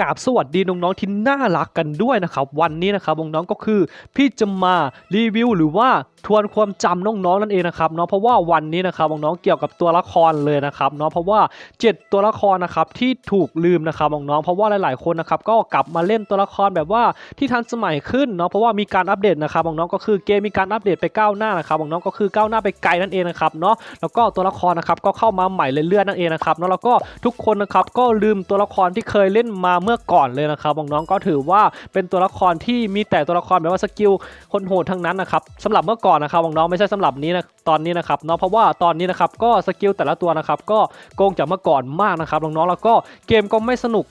กราบสวัสดีน้องๆที่น่ารักกันด้วยนะครับวันนี้นะครับน้องๆก็คือพี่จะมารีวิวหรือว่าทวนความจำน้องๆนั่นเองนะครับเนาะเพราะว่าวันนี้นะครับน้องๆเกี่ยวกับตัวละครเลยนะครับเนาะเพราะว่า 7 ตัวละครนะครับที่ถูกลืมนะครับน้องๆเพราะว่าหลายๆคนนะครับก็กลับมาเล่นตัวละครแบบว่าที่ทันสมัยขึ้นเนาะเพราะว่ามีการอัปเดตนะครับน้องๆก็คือเกมมีการอัปเดตไปก้าวหน้านะครับน้องๆก็คือก้าวหน้าไปไกลนั่นเองนะครับเนาะแล้วก็ตัวละครนะครับก็เข้ามาใหม่เรื่อยๆนั่นเองนะครับเนาะแล้วก็ทุกคนนะครับก็ลืมตัวละครที่เคยเล่นมาเมื่อก่อนเลยนะครับน้องๆก็ถือว่าเป็นตัวละครที่มีแต่ตัวละครแบบว่าสกิลคนโหดทั้งนั้นนะครับสำหรับเมื่อก่อนนะครับน้องๆไม่ใช่สำหรับนี้นะตอนนี้นะครับเนาะเพราะว่าตอนนี้นะครับก็สกิลแต่ละตัวนะครับก็โกงจากเมื่อก่อนมากนะครับน้องๆแล้วก็เกมก็ไม่สนุก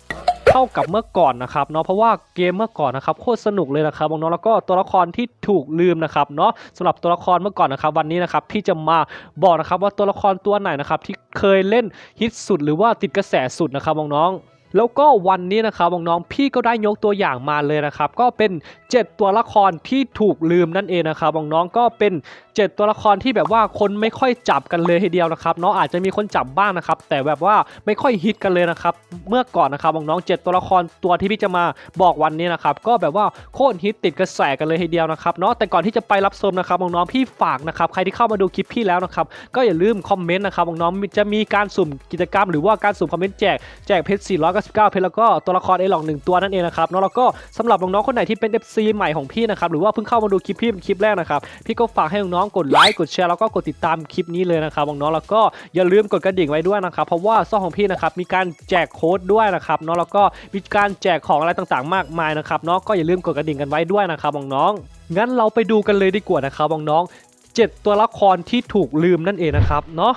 เท่ากับเมื่อก่อนนะครับเนาะเพราะว่าเกมเมื่อก่อนนะครับโคตรสนุกเลยนะครับน้องๆแล้วก็ตัวละครที่ถูกลืมนะครับเนาะสำหรับตัวละครเมื่อก่อนนะครับวันนี้นะครับพี่จะมาบอกนะครับว่าตัวละครตัวไหนนะครับที่เคยเล่นฮิตสุดหรือว่าติดกระแสสุดนะครับน้องๆ แล้วก็วันนี้นะครับน้องๆพี่ก็ได้ยกตัวอย่างมาเลยนะครับ ก็เป็น 7 ตัวละครที่ถูกลืมนั่นเองนะครับน้องๆก็เป็น 7 ตัวละครที่แบบว่าคนไม่ค่อยจับกันเลยทีเดียวนะครับเนาะอาจจะมีคนจับบ้างนะครับ แต่แบบว่าไม่ค่อยฮิตกันเลยนะครับ เมื่อก่อนนะครับน้องๆ7ตัวละครตัวที่พี่จะมาบอกวันนี้นะครับก็แบบว่าโคตรฮิตติดกระแสกันเลยทีเดียวนะครับเนาะแต่ก่อนที่จะไปรับชมนะครับน้องๆพี่ฝากนะครับใครที่เข้ามาดูคลิปพี่แล้วนะครับก็อย่าลืมคอมเมนต์นะครับน้องๆจะมีการสุ่มกิจกรรม หรือว่าการสุ่มคอมเมนต์แจกแจกเพชร99 เพชรแล้วก็ตัวละครเอหลองหนึ่งตัวนั่นเองนะครับเนาะแล้วก็สำหรับน้องๆคนไหนที่เป็น FC ใหม่ของพี่นะครับหรือว่าเพิ่งเข้ามาดูคลิปพี่เป็นคลิปแรกนะครับพี่ก็ฝากให้น้องๆกดไลค์กดแชร์แล้วก็กดติดตามคลิปนี้เลยนะครับน้องๆแล้วก็อย่าลืมกดกระดิ่งไว้ด้วยนะครับเพราะว่าซ่องของพี่นะครับมีการแจกโค้ดด้วยนะครับเนาะแล้วก็มีการแจกของอะไรต่างๆ มากมายนะครับเนาะก็อย่าลืมกดกระดิ่งกันไว้ด้วยนะครับน้องๆงั้นเราไปดูกันเลยดีกว่านะครับน้องๆเจ็ดตัวละครที่ถูกลืมนั่นเองนะครับเนาะ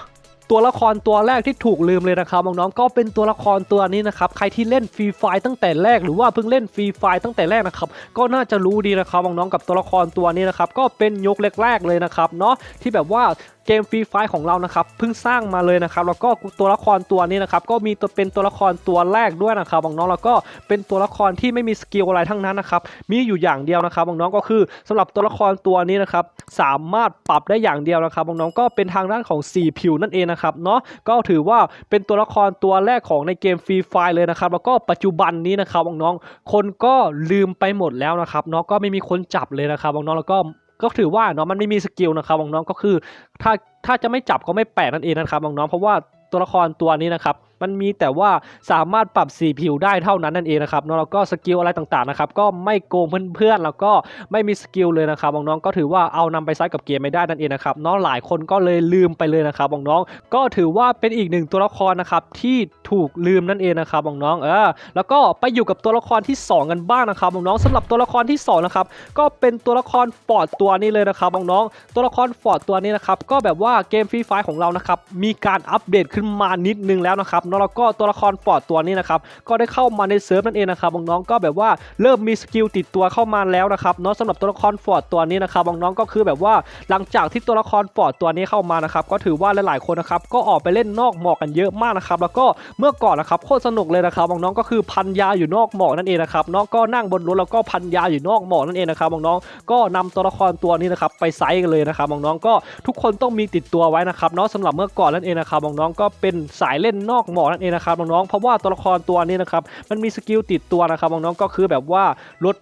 ตัวละครตัวแรกที่ถูกลืมเลยนะครับน้องๆก็เป็นตัวละครตัวนี้นะครับใครที่เล่นฟรีไฟตั้งแต่แรกหรือว่าเพิ่งเล่นฟรีไฟตั้งแต่แรกนะครับก็น่าจะรู้ดีนะครับน้องๆกับตัวละครตัวนี้นะครับก็เป็นยกแรกๆเลยนะครับเนาะที่แบบว่า เกมฟรีไฟของเรานะครับเพิ่งสร้างมาเลยนะครับแล้วก็ตัวละครตัวนี้นะครับก็มีตัวเป็นตัวละครตัวแรกด้วยนะครับบางน้องแล้วก็เป็นตัวละครที่ไม่มีสกิลอะไรทั้งนั้นนะครับมีอยู่อย่างเดียวนะครับบางน้องก็คือสำหรับตัวละครตัวนี้นะครับสามารถปรับได้อย่างเดียวนะครับบางน้องก็เป็นทางด้านของสีผิวนั่นเองนะครับเนาะก็ถือว่าเป็นตัวละครตัวแรกของในเกมฟรีไฟเลยนะครับแล้วก็ปัจจุบันนี้นะครับบางน้องคนก็ลืมไปหมดแล้วนะครับเนาะก็ไม่มีคนจับเลยนะครับบางน้องแล้วก็ ก็ถือว่าเนาะมันไม่มีสกิลนะครับน้องๆก็คือ ถ้าถ้าจะไม่จับก็ไม่แปลกนั่นเองนะครับน้องๆเพราะว่าตัวละครตัวนี้นะครับ มันมีแต่ว่าสามารถปรับสีผิวได้เท่านั้นนั่นเองนะครับนาะแล้วก็สกิลอะไรต่างๆนะครับก็ไม่โกงเพื่อนๆแล้วก็ไม่มีสกิลเลยนะครับน้องๆก็ถือว่าเอานำไปใช้กับเกมไม่ได้นั่นเองนะครับเนาะหลายคนก็เลยลืมไปเลยนะครับน้องๆก็ถือว่าเป็นอีกหนึ่งตัวละครนะครับที่ถูกลืมนั่นเองนะครับน้องๆเออแล้วก็ไปอยู่กับตัวละครที่สองกันบ้างนะครับน้องๆสำหรับตัวละครที่สองนะครับก็เป็นตัวละครฟอร์ดตัวนี้เลยนะครับน้องๆตัวละครฟอร์ดตัวนี้นะครับก็แบบว่าเกมฟรีไฟของเรานะครับมีการอัปเดตขึ้นมานิดนึงแล้วนะครับแล้วก็ตัวละครฟอร์ดตัวนี้นะครับก็ได้เข้ามาในเซิร์ฟนั่นเองนะครับน้องๆก็แบบว่าเริ่มมีสกิลติดตัวเข้ามาแล้วนะครับเนาะสำหรับตัวละครฟอร์ดตัวนี้นะครับน้องๆก็คือแบบว่าหลังจากที่ตัวละครฟอร์ดตัวนี้เข้ามานะครับก็ถือว่าหลายๆคนนะครับก็ออกไปเล่นนอกหมอกกันเยอะมากนะครับแล้วก็เมื่อก่อนนะครับโคตรสนุกเลยนะครับน้องๆก็คือพันยาอยู่นอกหมอกนั่นเองนะครับน้องก็นั่งบนรถแล้วก็พันยาอยู่นอกหมอกนั่นเองนะครับน้องๆก็นำตัวละครตัวนี้นะครับไปไซส์กันเลยนะครับน้องๆก็ทุกคนต้องมีติดตัวไว้นะครับเนาะสำหรับเมื่อก่อนนั่นเองนะครับน้องๆก็เป็นสายเล่นนอกหมอกนั่นเองนะครับน้องๆเพราะว่าตัวละครตัวนี้นะครับมันมีสกิลติดตัวนะครับน้องๆก็คือแบบว่าลด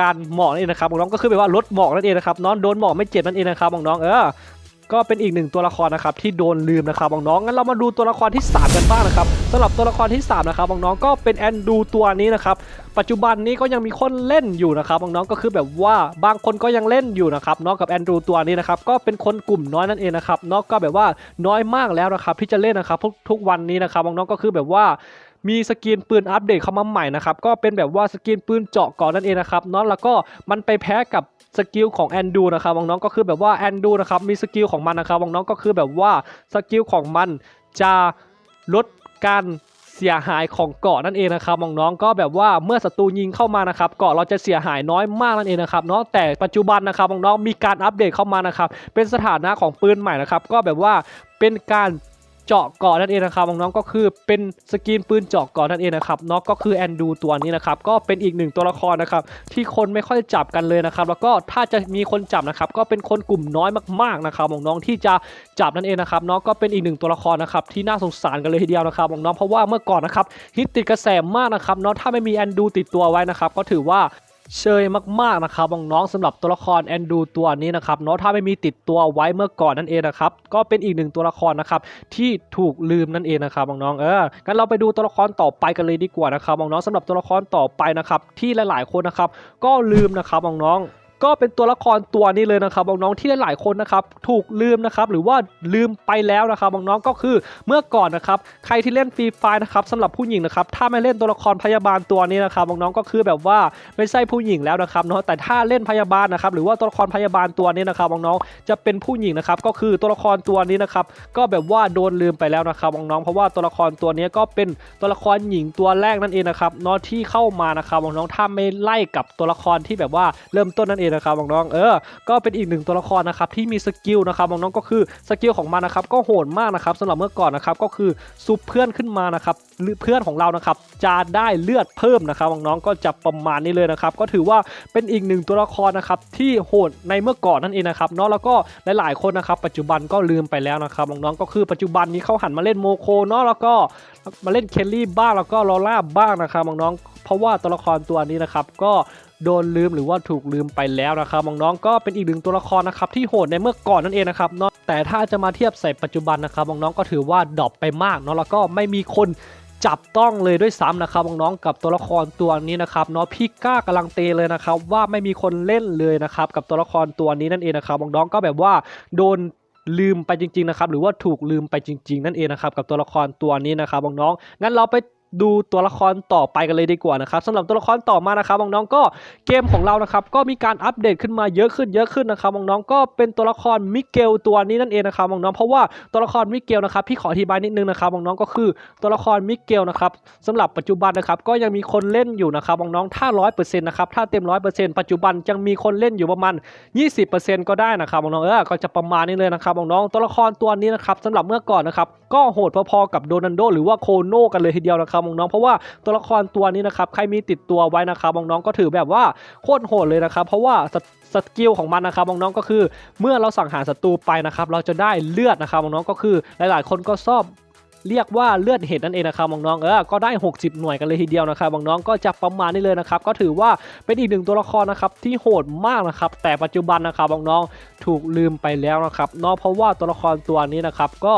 การหมอกนั่นเองนะครับน้องๆก็คือแบบว่าลดหมอกนั่นเองนะครับน้องโดนหมอกไม่เจ็บนั่นเองนะครับน้องๆเออ ก็เป็นอีกหนึ่งตัวละครนะครับที่โดนลืมนะครับน้องๆงั้นเรามาดูตัวละครที่ 3 กันบ้างนะครับสำหรับตัวละครที่3นะครับน้องๆก็เป็นแอนดูตัวนี้นะครับปัจจุบันนี้ก็ยังมีคนเล่นอยู่นะครับน้องๆก็คือแบบว่าบางคนก็ยังเล่นอยู่นะครับเนาะกับแอนดูตัวนี้นะครับก็เป็นคนกลุ่มน้อยนั่นเองนะครับเนาะก็แบบว่าน้อยมากแล้วนะครับที่จะเล่นนะครับทุกทุกวันนี้นะครับน้องๆก็คือแบบว่า มีสกินปืนอัปเดตเข้ามาใหม่นะครับก็เป็นแบบว่าสกินปืนเจาะก่อนนั่นเองนะครับเนาะแล้วก็มันไปแพ้กับสกิลของแอนดูนะครับน้องก็คือแบบว่าแอนดูนะครับมีสกิลของมันนะครับน้องก็คือแบบว่าสกิลของมันจะลดการเสียหายของเกาะนั่นเองนะครับน้องๆก็แบบว่าเมื่อศัตรูยิงเข้ามานะครับเกาะเราจะเสียหายน้อยมากนั่นเองนะครับเนาะแต่ปัจจุบันนะครับน้องๆมีการอัปเดตเข้ามานะครับเป็นสถานะของปืนใหม่นะครับก็แบบว่าเป็นการ เจาะเกาะนั่นเองนะครับน้องๆก็คือเป็นสกินปืนเจาะเกาะนั่นเองนะครับเนาะก็คือแอนดูตัวนี้นะครับก็เป็นอีกหนึ่งตัวละครนะครับที่คนไม่ค่อยจับกันเลยนะครับแล้วก็ถ้าจะมีคนจับนะครับก็เป็นคนกลุ่มน้อยมากๆนะครับน้องๆที่จะจับนั่นเองนะครับเนาะก็เป็นอีกหนึ่งตัวละครนะครับที่น่าสงสารกันเลยทีเดียวนะครับน้องๆเพราะว่าเมื่อก่อนนะครับฮิตติดกระแสมากนะครับเนาะถ้าไม่มีแอนดูติดตัวไว้นะครับก็ถือว่า เชยมากๆนะครับน้องๆสำหรับตัวละครแอนดูตัวนี้นะครับเนาะถ้าไม่มีติดตัวไว้เมื่อก่อนนั่นเองนะครับก็เป็นอีกหนึ่งตัวละครนะครับที่ถูกลืมนั่นเองนะครับน้องๆเอองั้นเราไปดูตัวละครต่อไปกันเลยดีกว่านะครับน้องๆสำหรับตัวละครต่อไปนะครับที่หลายๆคนนะครับก็ลืมนะครับน้องๆ ก็เป็นตัวละครตัวนี้เลยนะครับน้องๆที่หลายๆคนนะครับถูกลืมนะครับหรือว่าลืมไปแล้วนะครับน้องๆก็คือเมื่อก่อนนะครับใครที่เล่นฟรีไฟนะครับสำหรับผู้หญิงนะครับถ้าไม่เล่นตัวละครพยาบาลตัวนี้นะครับน้องๆก็คือแบบว่าไม่ใช่ผู้หญิงแล้วนะครับเนาะแต่ถ้าเล่นพยาบาลนะครับหรือว่าตัวละครพยาบาลตัวนี้นะครับน้องๆจะเป็นผู้หญิงนะครับก็คือตัวละครตัวนี้นะครับก็แบบว่าโดนลืมไปแล้วนะครับน้องๆเพราะว่าตัวละครตัวนี้ก็เป็นตัวละครหญิงตัวแรกนั่นเองนะครับเนาะที่เข้ามานะครับน้องๆถ้าไม่ไล่กับตัวละครที่แบบว่าเริ่มต้นนั่นเองนะครับน้องๆเออก็เป็นอีกหนึ่งตัวละครนะครับที่มีสกิลนะครับน้องๆก็คือสกิลของมันนะครับก็โหดมากนะครับสำหรับเมื่อก่อนนะครับก็คือซุปเพื่อนขึ้นมานะครับหรือเพื่อนของเรานะครับจะได้เลือดเพิ่มนะครับน้องๆก็จะประมาณนี้เลยนะครับก็ถือว่าเป็นอีกหนึ่งตัวละครนะครับที่โหดในเมื่อก่อนนั่นเองนะครับเนาะแล้วก็หลายๆคนนะครับปัจจุบันก็ลืมไปแล้วนะครับน้องๆก็คือปัจจุบันนี้เขาหันมาเล่นโมโคเนาะแล้วก็มาเล่นเคลลี่บ้างแล้วก็ลอล่าบ้างนะครับน้องๆเพราะว่าตัวละครตัวนี้นะครับก็ โดนลืมหรือว่าถูกลืมไปแล้วนะครับน้องๆก็เป็นอีกหนึ่งตัวละครนะครับที่โหดในเมื่อก่อนนั่นเองนะครับเนาะแต่ถ้าจะมาเทียบใส่ปัจจุบันนะครับน้องๆก็ถือว่าดรอปไปมากเนาะแล้วก็ไม่มีคนจับต้องเลยด้วยซ้ำนะครับน้องๆกับตัวละครตัวนี้นะครับเนาะพี่ก้ากำลังเตเลยนะครับว่าไม่มีคนเล่นเลยนะครับกับตัวละครตัวนี้นั่นเองนะครับน้องๆก็แบบว่าโดนลืมไปจริงๆนะครับหรือว่าถูกลืมไปจริง ๆ นั่นเองนะครับกับตัวละครตัวนี้นะครับน้องๆงั้นเราไป ดูตัวละครต่อไปกันเลยดีกว่านะครับสำหรับตัวละครต่อมานะครับน้องๆก็เกมของเรานะครับก็มีการอัปเดตขึ้นมาเยอะขึ้นเยอะขึ้นนะครับน้องๆก็เป็นตัวละครมิเกลตัวนี้นั่นเองนะครับน้องๆเพราะว่าตัวละครมิเกลนะครับพี่ขออธิบายนิดนึงนะครับน้องๆก็คือตัวละครมิเกลนะครับสำหรับปัจจุบันนะครับก็ยังมีคนเล่นอยู่นะครับน้องๆถ้า100%นต์นะครับถ้าเต็ม100%ปัจจุบันยังมีคนเล่นอยู่ประมาณ20%ก็ได้นะครับน้องๆเออก็จะประมาณนี้เลยนะครับน้องๆตัวละครตัวนี้นะครับสำหรับเมื่อก่อนนะครับก็โหดพอๆกับโดนันโดหรือว่าโคโนกันเลยทีเดียวนะครับน้องเพราะว่าตัวละครตัวนี้นะครับใครมีติดตัวไว้นะครับน้องก็ถือแบบว่าโคตรโหดเลยนะครับ เพราะว่าสกิลของมันนะครับน้องก็คือ เมื่อเราสังหารศัตรูไปนะครับเราจะได้เลือดนะครับน้องก็คือหลายๆ คนก็ชอบเรียกว่าเลือดเห็ดนั่นเองนะครับน้องเออก็ได้ 60 หน่วยกันเลยทีเดียวนะครับน้องก็จะประมาณนี้เลยนะครับ ก็ถือว่าเป็นอีกหนึ่งตัวละครนะครับที่โหดมากนะครับ แต่ปัจจุบันนะครับน้องถูกลืมไปแล้วนะครับนาะเพราะว่าตัวละครตัวนี้นะครับก็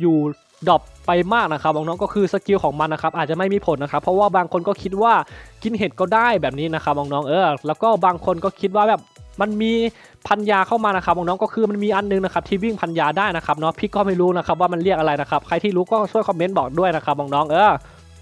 อยู่ ดรอปไปมากนะครับน้องๆก็คือสกิลของมันนะครับอาจจะไม่มีผลนะครับ เพราะว่าบางคนก็คิดว่ากินเห็ดก็ได้แบบนี้นะครับน้องๆเออแล้วก็บางคนก็คิดว่าแบบมันมีพันยาเข้ามานะครับน้องๆก็คือมันมีอันนึงนะครับที่วิ่งพันยาได้นะครับเนาะพี่ก็ไม่รู้นะครับว่ามันเรียกอะไรนะครับใครที่รู้ก็ช่วยคอมเมนต์บอกด้วยนะครับน้องๆเออ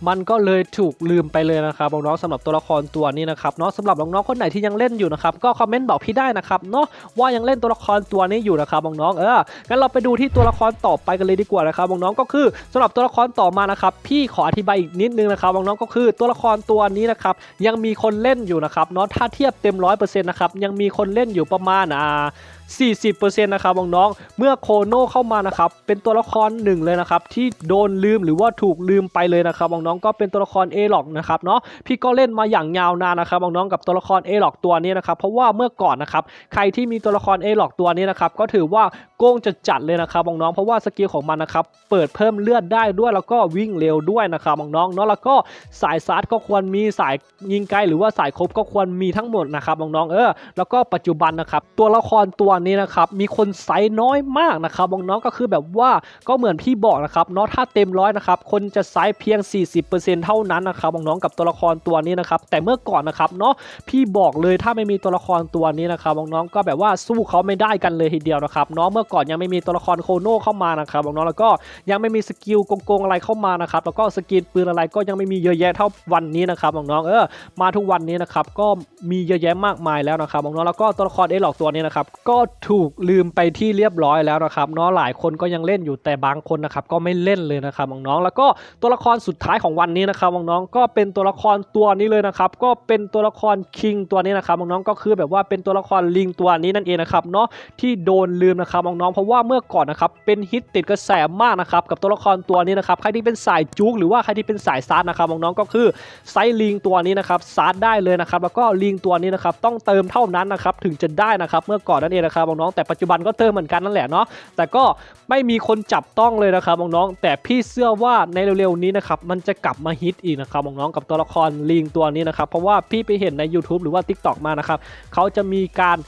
มันก็เลยถูกลืมไปเลยนะครับน้องๆสำหรับตัวละครตัวนี้นะครับเนาะสำหรับน้องๆคนไหนที่ยังเล่นอยู่นะครับก็คอมเมนต์บอกพี่ได้นะครับเนาะว่ายังเล่นตัวละครตัวนี้อยู่นะครับน้องๆเอองั้นเราไปดูที่ตัวละครต่อไปกันเลยดีกว่านะครับน้องๆก็คือสำหรับตัวละครต่อมานะครับพี่ขออธิบายอีกนิดนึงนะครับน้องๆก็คือตัวละครตัวนี้นะครับยังมีคนเล่นอยู่นะครับเนาะถ้าเทียบเต็ม100%นะครับยังมีคนเล่นอยู่ประมาณอ่า40%นะครับน้องๆเมื่อโคโน่เข้ามานะครับเป็นตัวละครหนึ่งเลยนะครับที่โดนลืมหรือว่าถูกลืมไปเลยนะครับน้องๆก็เป็นตัวละครเอล็อกนะครับเนาะพี่ก็เล่นมาอย่างยาวนานนะครับน้องๆกับตัวละครเอล็อกตัวนี้นะครับเพราะว่าเมื่อก่อนนะครับใครที่มีตัวละครเอล็อกตัวนี้นะครับก็ถือว่าโกงจะจัดเลยนะครับน้องๆเพราะว่าสกิลของมันนะครับเปิดเพิ่มเลือดได้ด้วยแล้วก็วิ่งเร็วด้วยนะครับน้องๆเนาะแล้วก็สายซาร์ดก็ควรมีสายยิงไกลหรือว่าสายครบก็ควรมีทั้งหมดนะครับน้องๆเออแล้วก็ปัจจุบันนะครับตัวละครตัวนี้นะครับมีคนไซส์น้อยมากนะครับน้องๆก็คือแบบว่าก็เหมือนพี่บอกนะครับเนาะถ้าเต็มร้อยนะครับคนจะไซส์เพียง 40%เท่านั้นนะครับน้องๆกับตัวละครตัวนี้นะครับแต่เมื่อก่อนนะครับเนาะพี่บอกเลยถ้าไม่มีตัวละครตัวนี้นะครับน้องๆก็แบบว่าสู้เขาไม่ได้กันเลยทีเดียวนะครับเนาะเมื่อก่อนยังไม่มีตัวละครโคโน่เข้ามานะครับน้องๆแล้วก็ยังไม่มีสกิลโกงๆอะไรเข้ามานะครับแล้วก็สกินปืนอะไรก็ยังไม่มีเยอะแยะเท่าวันนี้นะครับน้องๆเออมาทุกวันนี้นะครับก็มีเยอะแยะมากมายแล้วนะครับน้องๆแล้วก็ตัวละครเอหลอกตัวนี้นะครับก็ถูกลืมไปที่เรียบร้อยแล้วนะครับเนาะหลายคนก็ยังเล่นอยู่แต่บางคนนะครับก็ไม่เล่นเลยนะครับน้องๆแล้วก็ตัวละครสุดท้ายของวันนี้นะครับน้องๆก็เป็นตัวละครตัวนี้เลยนะครับก็เป็นตัวละครคิงตัวนี้นะครับน้องๆก็คือแบบว่าเป็นตัวละครลิงตัวนี้นั่นเองนะครับเนาะที่โดนลืมนะครับน้น้องเพราะว่าเมื่อก่อนนะครับเป็นฮิตติดกระแสมากนะครับกับตัวละครตัวนี้นะครับใครที่เป็นสายจุกหรือว่าใครที่เป็นสายซาร์นะครับน้องๆก็คือไซลิงตัวนี้นะครับซาร์ได้เลยนะครับแล้วก็ลิงตัวนี้นะครับต้องเติมเท่านั้นนะครับถึงจะได้นะครับเมื่อก่อนนั่นเองนะครับน้องๆแต่ปัจจุบันก็เติมเหมือนกันนั่นแหละเนาะแต่ก็ไม่มีคนจับต้องเลยนะครับน้องๆแต่พี่เชื่อว่าในเร็วๆนี้นะครับมันจะกลับมาฮิตอีกนะครับน้องๆกับตัวละครลิงตัวนี้นะครับเพราะว่าพี่ไปเห็นใน YouTube หรือว่า TikTok มานะครับเขาจะมีการ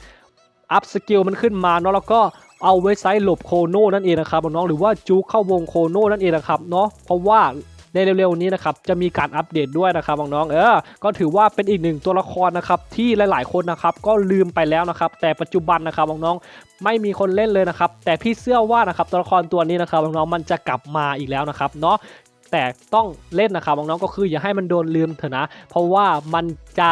อัพสกิลมันขึ้นมาเนาะแล้วก็ เอาไว้ใช้หลบโคโน่นั่นเองนะครับน้องหรือว่าจูเข้าวงโคโน่นั่นเองนะครับเนาะเพราะว่าในเร็วๆนี้นะครับจะมีการอัปเดตด้วยนะครับน้องๆเออก็ถือว่าเป็นอีกหนึ่งตัวละครนะครับที่หลายๆคนนะครับก็ลืมไปแล้วนะครับแต่ปัจจุบันนะครับน้องๆไม่มีคนเล่นเลยนะครับแต่พี่เชื่อว่านะครับตัวละครตัวนี้นะครับน้องๆมันจะกลับมาอีกแล้วนะครับเนาะแต่ต้องเล่นนะครับน้องๆก็คืออย่าให้มันโดนลืมเถอะนะ เพราะว่ามันจะ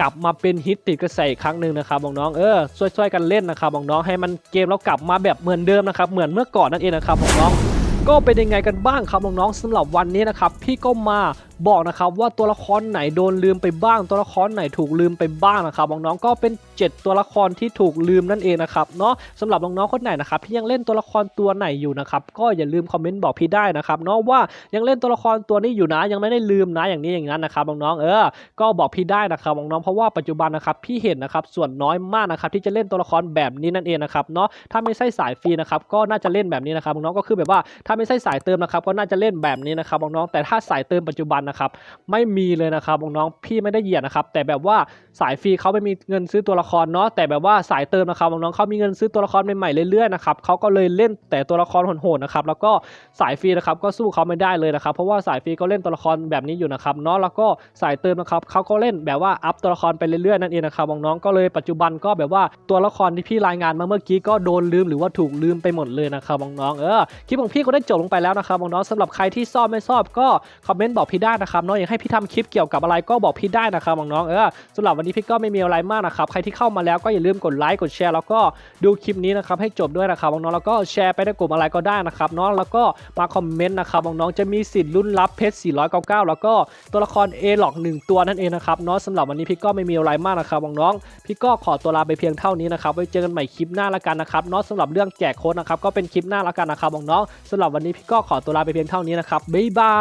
กลับมาเป็นฮิตติดกระแสอีกครั้งหนึ่งนะครับน้องๆเออช่วยๆกันเล่นนะครับน้องๆให้มันเกมแล้วกลับมาแบบเหมือนเดิมนะครับเหมือนเมื่อก่อนนั่นเองนะครับน้องๆก็เป็นยังไงกันบ้างครับน้องๆสำหรับวันนี้นะครับพี่ก็มา บอกนะครับว่าตัวละครไหนโดนลืมไปบ้าง ตัวละครไหนถูกลืมไปบ้างนะครับน้องๆก็เป็น 7 ตัวละครที่ถูกลืมนั่นเองนะครับเนาะสำหรับน้องๆคนไหนนะครับที่ยังเล่นตัวละครตัวไหนอยู่นะครับก็อย่าลืมคอมเมนต์บอกพี่ได้นะครับเนาะว่ายังเล่นตัวละครตัวนี้อยู่นะยังไม่ได้ลืมนะอย่างนี้อย่างนั้นนะครับน้องๆเออก็บอกพี่ได้นะครับน้องๆเพราะว่าปัจจุบันนะครับพี่เห็นนะครับส่วนน้อยมากนะครับที่จะเล่นตัวละครแบบนี้นั่นเองนะครับเนาะถ้าไม่ใช่สายฟรีนะครับก็น่าจะเล่นแบบนี้นะครับน้องๆก็คือแบบว่าถ้าไม่ใช่สายเติมนะครับก็น่าจะเล่นแบบนี้นะครับน้องๆแต่ถ้าสายเติมปัจจุบันนะครับไม่มีเลยนะครับน้องๆพี่ไม่ได้เหยียดนะครับแต่แบบว่าสายฟรีเขาไม่มีเงินซื้อตัวละครเนาะแต่แบบว่าสายเติมนะครับน้องๆเขามีเงินซื้อตัวละครใหม่ๆเรื่อยๆนะครับเขาก็เลยเล่นแต่ตัวละครโหดๆนะครับแล้วก็สายฟรีนะครับก็สู้เขาไม่ได้เลยนะครับเพราะว่าสายฟรีก็เล่นตัวละครแบบนี้อยู่นะครับเนาะแล้วก็สายเติมนะครับเขาก็เล่นแบบว่าอัพตัวละครไปเรื่อยๆนั่นเองนะครับน้องๆก็เลยปัจจุบันก็แบบว่าตัวละครที่พี่รายงานมาเมื่อกี้ก็โดนลืมหรือว่าถูกลืมไปหมดเลยนะครับน้องเออคลิปของพี่ก็ได้จบลงไปแล้วนะครับน้องสำหรับใครที่ชอบไม่ชอบก็คอมเมนต์บอกพี่ได้นะครับเนาะอยากให้พี่ทำคลิปเกี่ยวกับอะไรก็บอกพี่ได้นะครับน้องเออสำหรับวันนี้พี่ก็ไม่มีอะไรมากนะครับใครที่เข้ามาแล้วก็อย่าลืมกดไลค์กดแชร์แล้วก็ดูคลิปนี้นะครับให้จบด้วยนะครับน้องแล้วก็แชร์ไปในกลุ่มอะไรก็ได้นะครับเนาะแล้วก็มาคอมเมนต์นะครับน้องจะมีสิทธิ์ลุ้นรับเพชร 499 แล้วก็ตัวละคร A หลอก 1 ตัวนั่นเองนะครับเนาะสำหรับวันนี้พี่ก็ไม่มีอะไรมากนะครับน้องพี่ก็ขอตัวลาไปเพียงเท่านี้นะครับไว้เจอกันใหม่คลิปหน้าละกันนะครับเนาะสำหรับเรื่องแจกโค้ดนะครับก็เป็นคลิปหน้าละกันนะครับน้องสำหรับวันนี้พี่ก็ขอตัวลาไปเพียงเท่านี้นะครับบ๊ายบา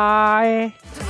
ย